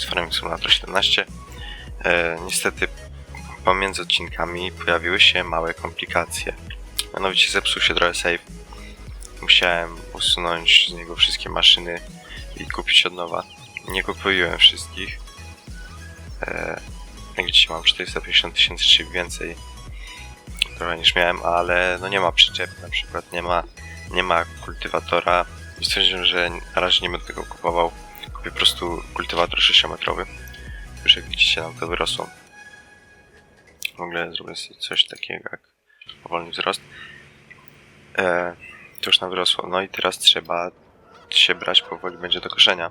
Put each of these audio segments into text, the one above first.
z Farming Simulator 17. E, niestety pomiędzy odcinkami pojawiły się małe komplikacje. Mianowicie zepsuł się trochę save. Musiałem usunąć z niego wszystkie maszyny i kupić od nowa. Nie kupiłem wszystkich. E, jak mam 450 tysięcy czy więcej trochę niż miałem, ale no nie ma przyczep na przykład, nie ma, nie ma kultywatora i stwierdziłem, że na razie nie będę tego kupował. Po prostu kultywator 6-metrowy. Już jak widzicie nam to wyrosło. W ogóle zrobię sobie coś takiego jak powolny wzrost. E, to już nam wyrosło. No i teraz trzeba się brać powoli będzie do koszenia.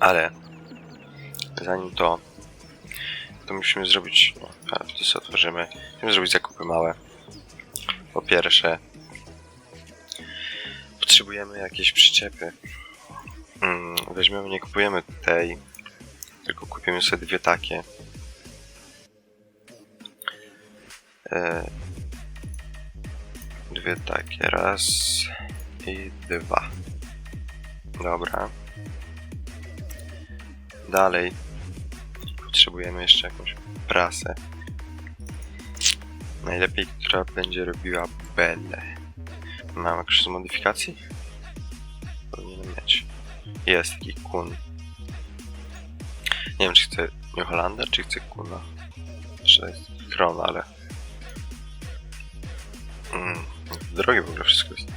Ale zanim to to musimy zrobić, no, to otworzymy, musimy zrobić zakupy małe. Po pierwsze, potrzebujemy jakieś przyczepy. Mm, weźmiemy, nie kupujemy tej, tylko kupimy sobie dwie takie. E, dwie takie, raz i dwa. Dobra. Dalej potrzebujemy jeszcze jakąś prasę. Najlepiej, która będzie robiła belę. Mam jakieś z modyfikacji? Powinienem mieć. Jest taki kun. Nie wiem, czy chcę New czy chcę kuna. To jest kron, ale... Mm, drogie w ogóle wszystko jest.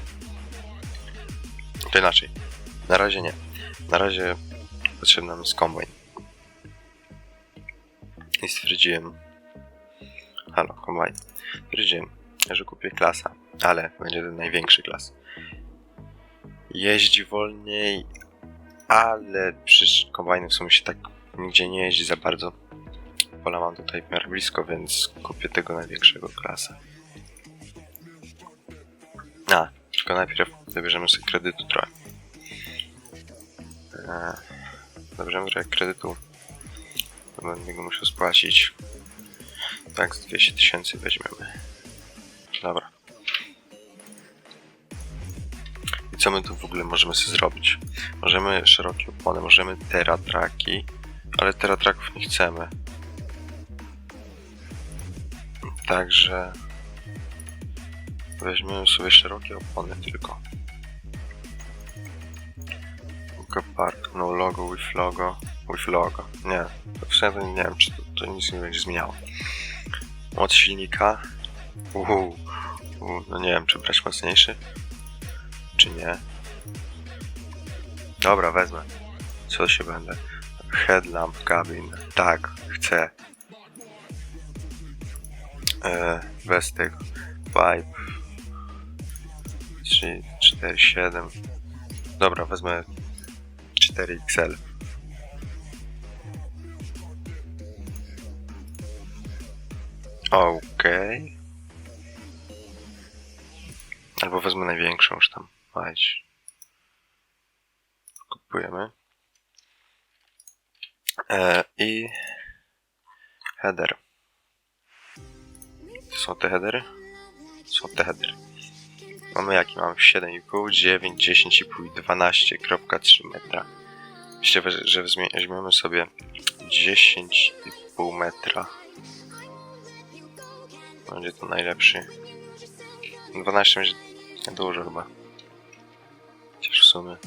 To inaczej. Na razie nie. Na razie potrzebny nam jest kombajn. I stwierdziłem... Halo, kombajn. Stwierdziłem, że kupię klasa, ale będzie to największy klas. Jeździ wolniej, ale przy kombajnie w sumie się tak nigdzie nie jeździ za bardzo. Pola mam tutaj w miarę blisko, więc kupię tego największego klasa. A, tylko najpierw zabierzemy sobie kredytu trochę. Zabierzemy trochę kredytu. Będę go musiał spłacić. Tak, z 200 tysięcy weźmiemy. Co my tu w ogóle możemy sobie zrobić? Możemy szerokie opony, możemy teratraki, ale teratraków nie chcemy. Także weźmiemy sobie szerokie opony tylko. Tylko park, no logo, with logo, with logo. Nie, to w sumie nie wiem, czy to, to nic nie będzie zmieniało. Moc silnika. No nie wiem, czy brać mocniejszy, czy nie. Dobra, wezmę. Co się będę? Headlamp, cabin. Tak, chcę. E, bez tego. Pipe. 3, 4, 7. Dobra, wezmę 4XL. Okej. Albo wezmę największą już tam. Wejdź. Kupujemy. E, I header. Są te headery? Są te headery. Mamy jaki? Mamy 7,5, 9, 10,5 i 12,3 metra. Myślę, że- weźmiemy sobie 10,5 metra. Będzie to najlepszy. 12 będzie dużo chyba. Chociaż w sumie.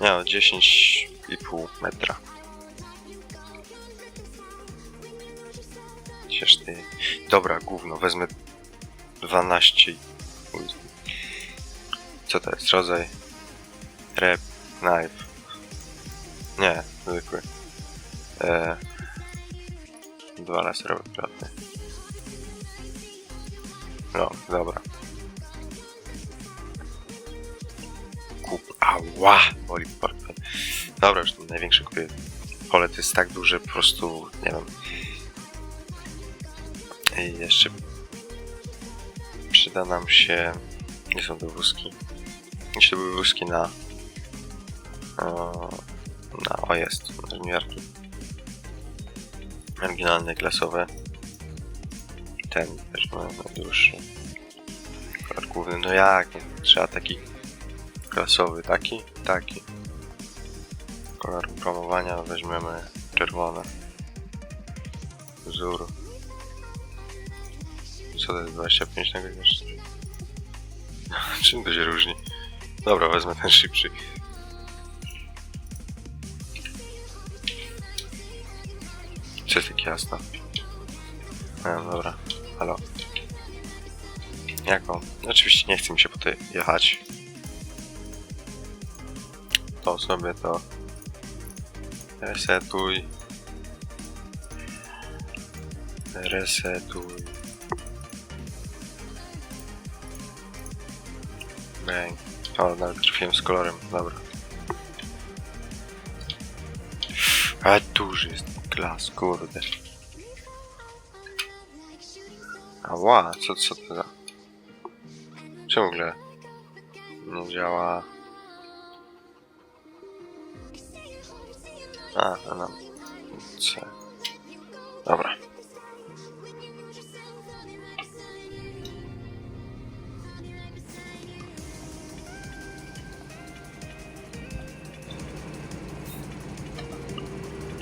Nie no, 10,5 metra. Chociaż ty. Dobra, gówno, wezmę 12. i chuj. Co to jest? Rodzaj. Rep, knife. Nie, zwykły. E, dwa laserowe klaty. No, dobra. Ała! Boli portfel. Dobra, już ten największy kupię. Pole jest tak duże, po prostu, nie wiem. I jeszcze przyda nam się... Nie są to wózki. Jeśli były wózki na... Na... O, jest. Na żniwiarki. Oryginalne, klasowe. Ten weźmy najdłuższy. Kolor główny. No jak? Trzeba taki Taki? Taki. Kolor promowania weźmiemy czerwony. Wzór. Co to jest 25 na godzinę? Czym to się różni? Dobra, wezmę ten szybszy. Co jest takie jasno? No, dobra. Halo. Jaką? Oczywiście nie chce mi się po tej jechać. To sobie to resetuj. Resetuj. Bang. O, nawet trafiłem z kolorem, dobra. A duży jest klas, kurde. Ała, co, co to za... Ogóle nie działa... A, nam... C. Dobra.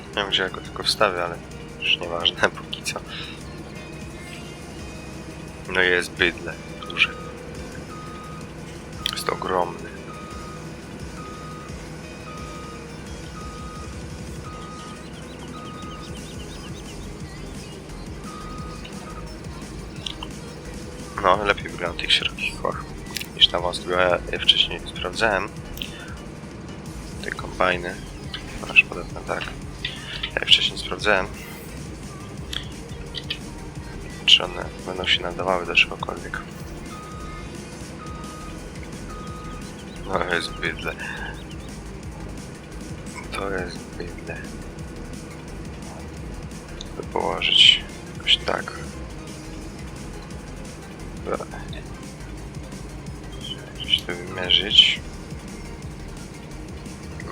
Nie wiem gdzie ja go tylko wstawię, ale już nieważne póki co. No jest bydle duże. Jest ogromny. W tych szerokich kołach niż na wąskich. Ja je wcześniej sprawdzałem. Te kombajny. Aż podobno tak. Ja wcześniej sprawdzałem. Czy one będą się nadawały do czegokolwiek. No jest bydle. To jest bydle. To położyć jakoś tak. Dobra. Gdzieś to wymierzyć.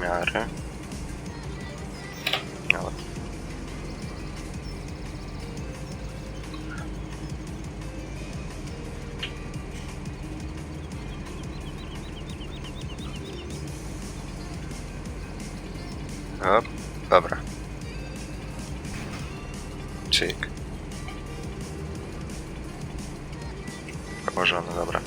Miarę. No. Hop, dobra. Cyk. Położone, dobra.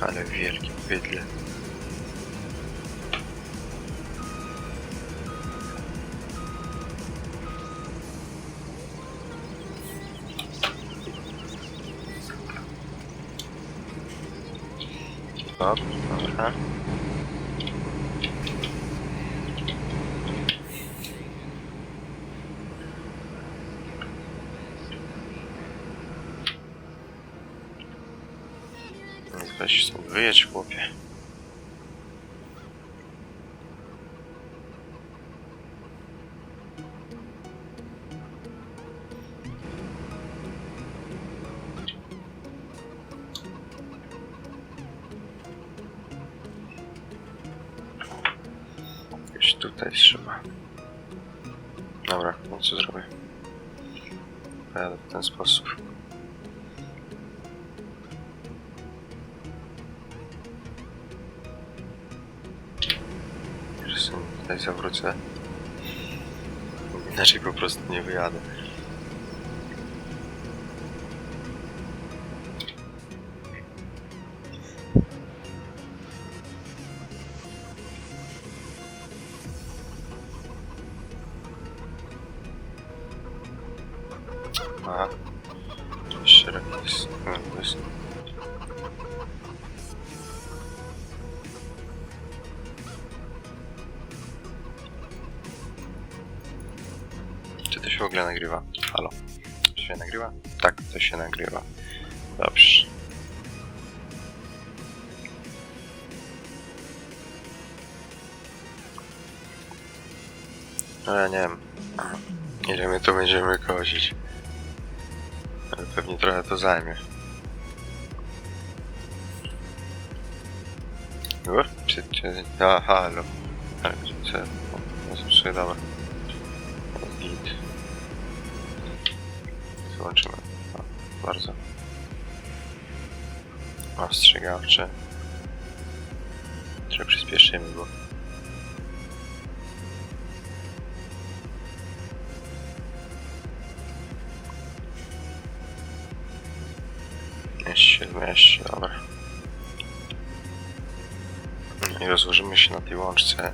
Ale wielkie bydle. Hop, dobra. Weź stąd wyjedź, chłopie. Dobra, no co zrobię? Pojadę w ten sposób. Sobie tutaj zawrócę. Inaczej po prostu nie wyjadę. Czy to się w ogóle nagrywa? Halo? To się nagrywa? Tak, to się nagrywa. Dobrze. No ja nie wiem. Ile my to będziemy kozić. Pewnie trochę to zajmie. O, czy, czy, a, halo. Ale co? O, no, słyszę, dobra. git. Zobaczymy. O, bardzo. Ostrzegawcze. Trochę przyspieszymy, bo... Mieści, dobra. I rozłożymy się na tej łączce.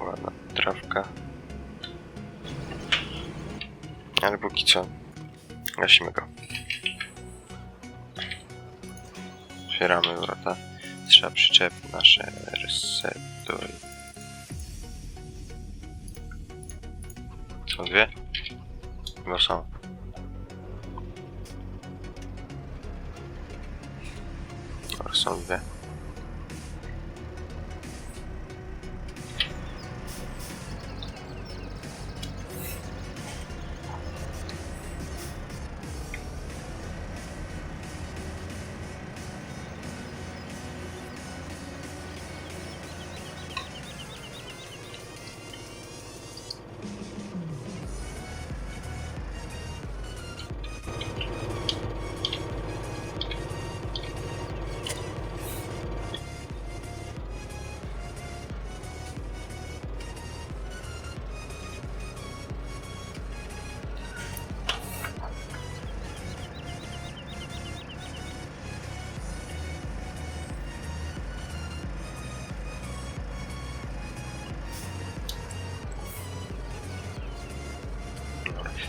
Ładna trawka. Ale póki co gasimy go. Otwieramy wrota. Trzeba przyczepić nasze Chyba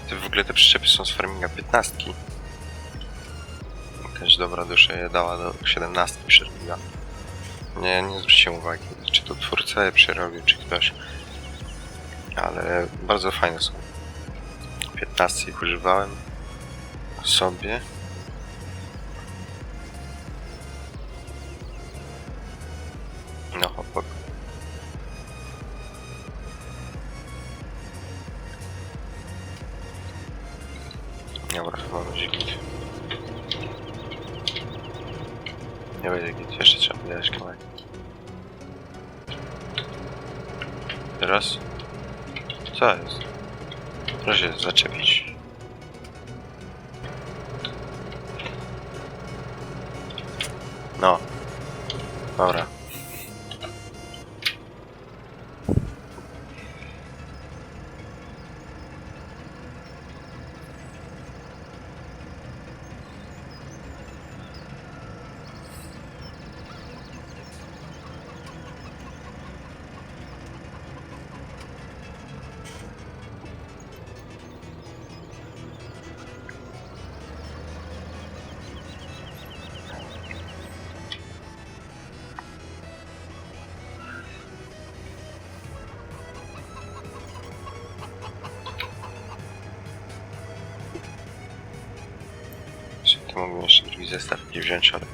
To w ogóle te przyczepy są z farminga 15. Jakaś dobra dusza je dała do 17 przerobiła. Nie, nie zwróciłem uwagi, czy to twórca je przerobił, czy ktoś. Ale bardzo fajne są. 15 ich używałem sobie. Chyba będzie git. Nie będzie git, jeszcze trzeba wyjechać kawałek. Teraz? Co jest? Proszę się zaczepić. No. Dobra. Mógłbym jeszcze drugi zestaw nie wziąć. Ale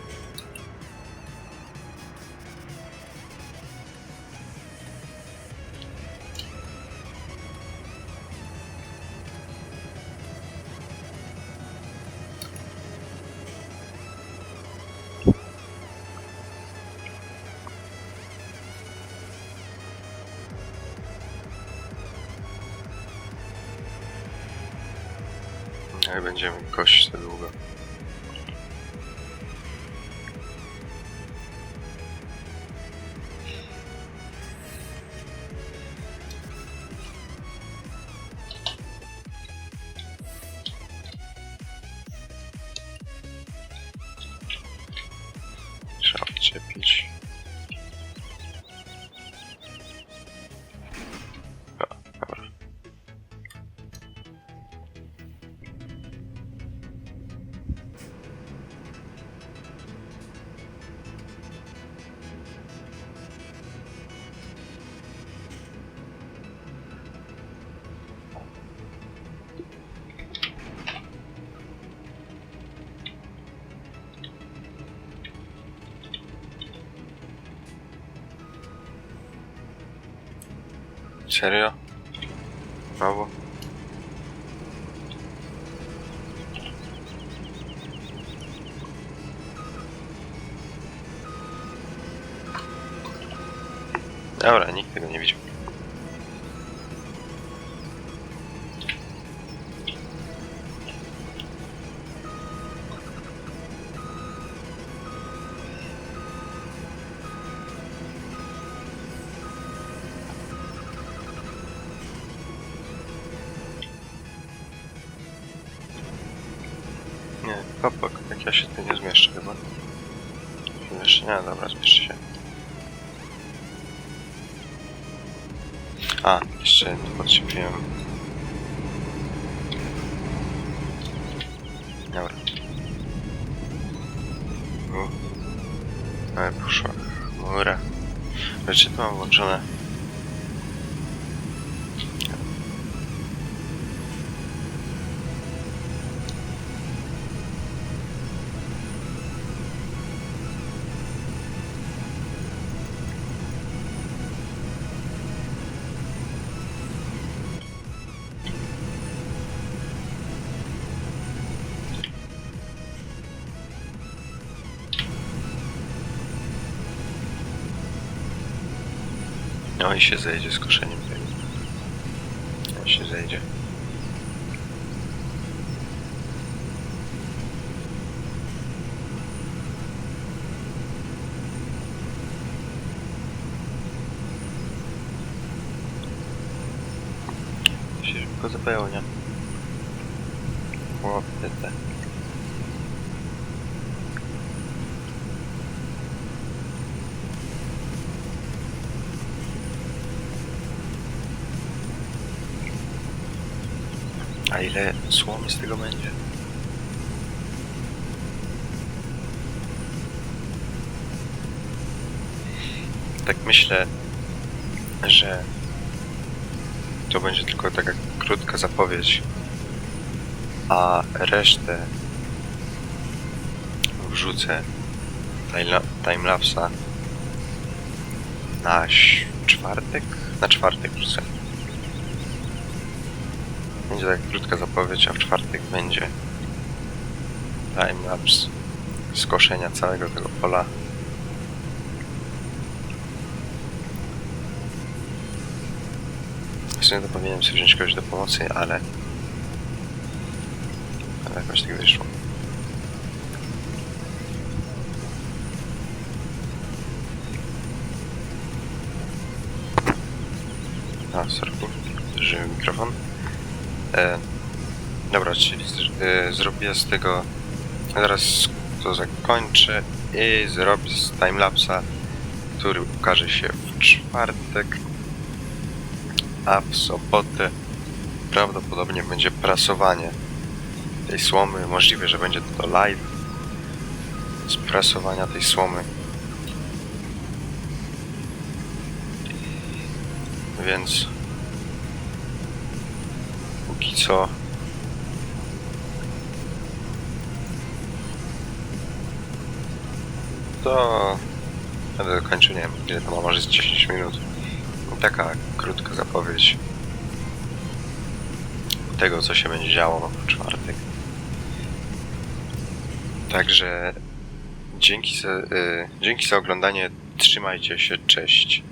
Serio? Prawo? Dobra, nikt tego nie widział. Nie, kopok, jak ja się tu nie zmieszczę chyba. Jeszcze nie, dobra, zmieszczę się. A, jeszcze nie podczepiłem. Dobra. U. Ale poszła chmura. Czy to mam włączone? I się zejdzie z koszeniem tego. I się zejdzie. Się szybko zapełnia. Chłopie te. A ile słomy z tego będzie? Tak myślę, że to będzie tylko taka krótka zapowiedź, a resztę wrzucę timela- timelapsa na czwartek? Na czwartek wrzucę. Będzie tak krótka zapowiedź, a w czwartek będzie timelapse skoszenia całego tego pola. W sumie to powinienem sobie wziąć kogoś do pomocy, ale... Ale jakoś tak wyszło. A, sorry. Żywy mikrofon. E, dobra, czyli z, e, zrobię z tego... Zaraz to zakończę i zrobię z timelapsa, który ukaże się w czwartek, a w sobotę prawdopodobnie będzie prasowanie tej słomy. Możliwe, że będzie to live z prasowania tej słomy. Więc póki co to będę kończył, nie wiem, ile to ma, może z 10 minut. Taka krótka zapowiedź tego, co się będzie działo w czwartek. Także dzięki za, y, dzięki za oglądanie, trzymajcie się, cześć.